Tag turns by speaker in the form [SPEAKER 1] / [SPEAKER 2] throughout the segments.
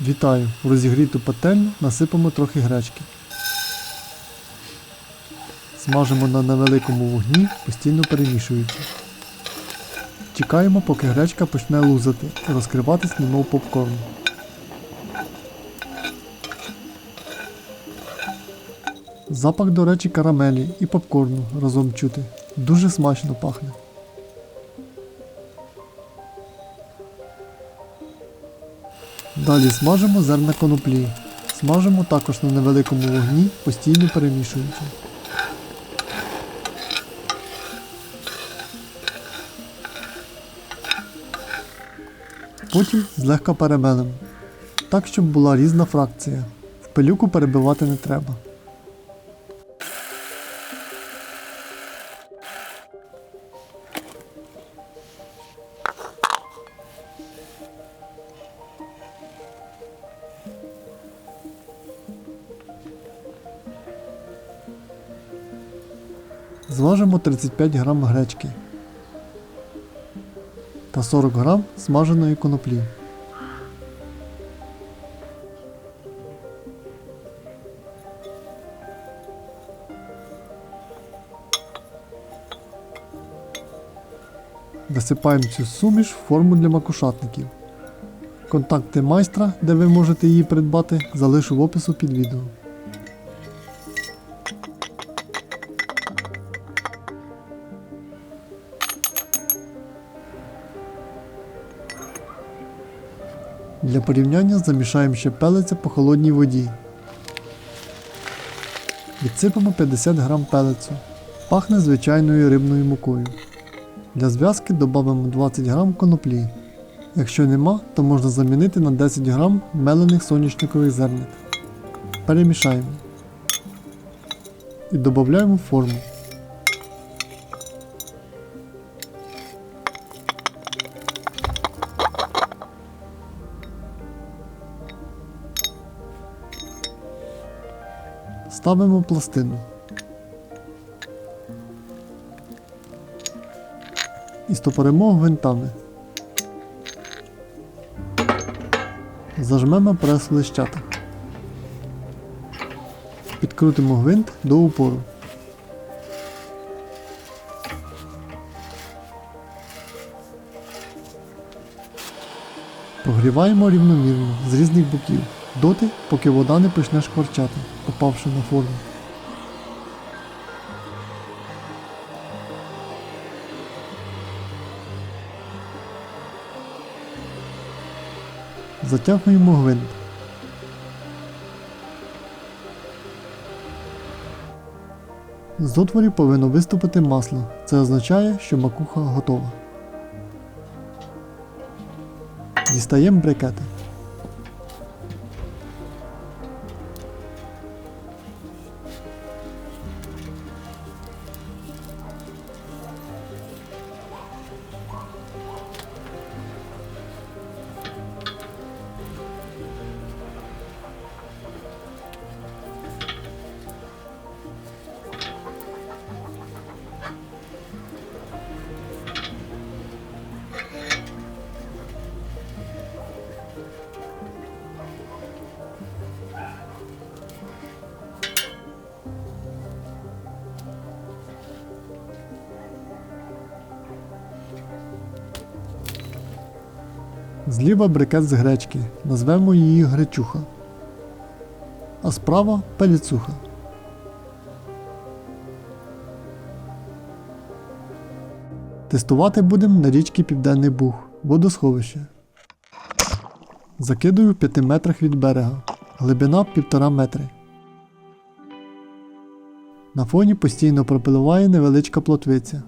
[SPEAKER 1] Вітаю! У розігріту пательню насипаємо трохи гречки. Смажимо на невеликому вогні, постійно перемішуючи. Чекаємо, поки гречка почне лузати розкриватись немов попкорн. Запах, до речі, карамелі і попкорну разом чути. Дуже смачно пахне. Далі смажимо зерна коноплі. Смажимо також на невеликому вогні, постійно перемішуючи. Потім злегка перемелимо. Так, щоб була різна фракція. В пилюку перебивати не треба. Зважимо 35 грам гречки та 40 грам смаженої коноплі. Висипаємо цю суміш в форму для макушатників. Контакти майстра, де ви можете її придбати, залишу в опису під відео. Для порівняння замішаємо ще пелиця по холодній воді. Відсипемо 50 грам пелецю. Пахне звичайною рибною мукою. Для зв'язки додамо 20 грам коноплі. Якщо нема, то можна замінити на 10 грам мелених соняшникових зернят. Перемішаємо. І додаємо форму. Ставимо пластину. І стопоримо гвинтами. Зажмемо прес в лищатах. Підкрутимо гвинт до упору. Прогріваємо рівномірно з різних боків, доти, поки вода не почне шкварчати, попавши на форму. Затягуємо гвинт. З отворів повинно виступити масло. Це означає, що макуха готова. Дістаємо брикети. Зліва брикет з гречки, назвемо її гречуха. А справа пеліцуха. Тестувати будемо на річці Південний Буг, водосховище. Закидую в 5 метрах від берега, глибина 1,5 метри. На фоні постійно пропливає невеличка плотвиця.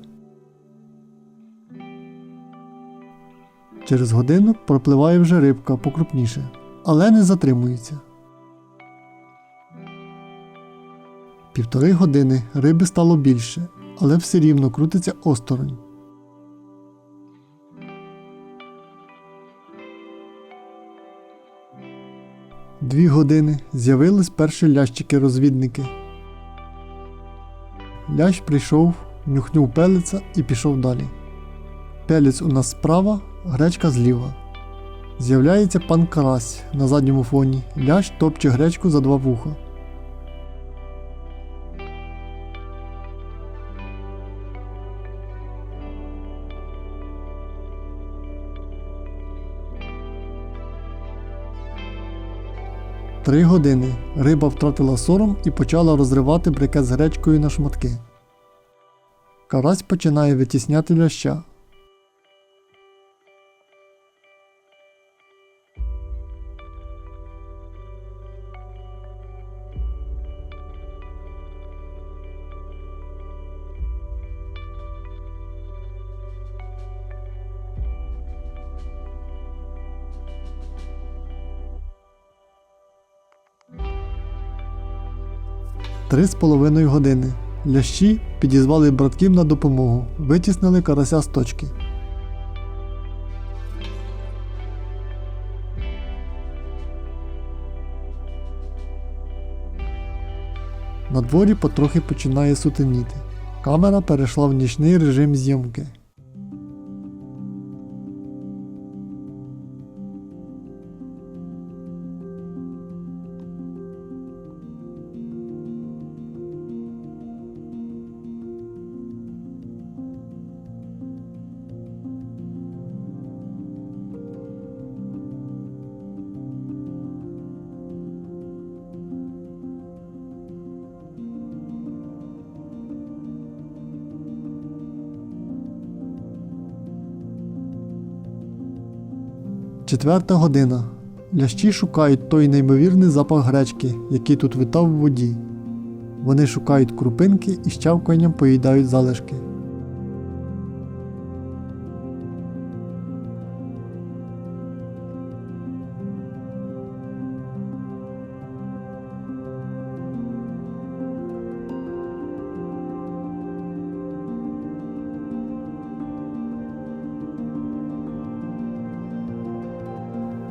[SPEAKER 1] Через годину пропливає вже рибка покрупніше, але не затримується. Півтори години риби стало більше, але все рівно крутиться осторонь. Дві години з'явились перші лящики-розвідники. Лящ прийшов, нюхнув пелиця і пішов далі. Пелець у нас справа, гречка зліва. З'являється пан Карась на задньому фоні. Лящ топче гречку за два вуха. Три години. Риба втратила сором і почала розривати брикет з гречкою на шматки. Карась починає витісняти ляща. Три з половиною години. Лящі підізвали братків на допомогу, витіснили карася з точки. На дворі потрохи починає сутеніти. Камера перейшла в нічний режим зйомки. Четверта година. Лящі шукають той неймовірний запах гречки, який тут витав в воді. Вони шукають крупинки і з чавканням поїдають залишки.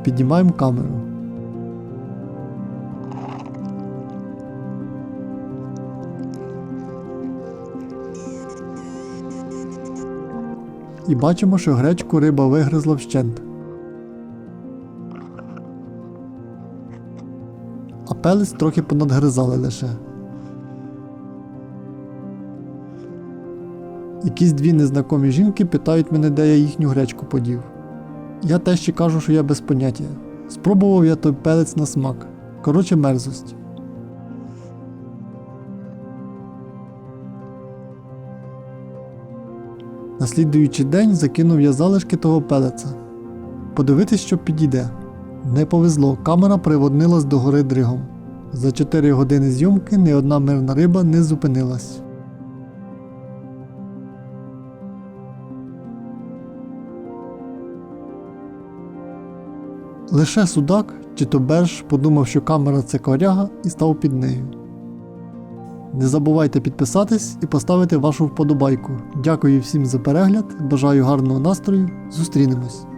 [SPEAKER 1] Піднімаємо камеру. І бачимо, що гречку риба вигризла вщент. А пелець трохи понадгризали лише. Якісь дві незнакомі жінки питають мене, де я їхню гречку подів. Я теж ще кажу, що я без поняття. Спробував я той пелець на смак. Коротше, мерзость. На слідуючий день закинув я залишки того пелеца. Подивитись, що підійде. Не повезло, камера приводнилась до гори дригом. За 4 години зйомки ні одна мирна риба не зупинилась. Лише судак чи то берж подумав, що камера це коряга і став під нею. Не забувайте підписатись і поставити вашу вподобайку. Дякую всім за перегляд, бажаю гарного настрою, зустрінемось!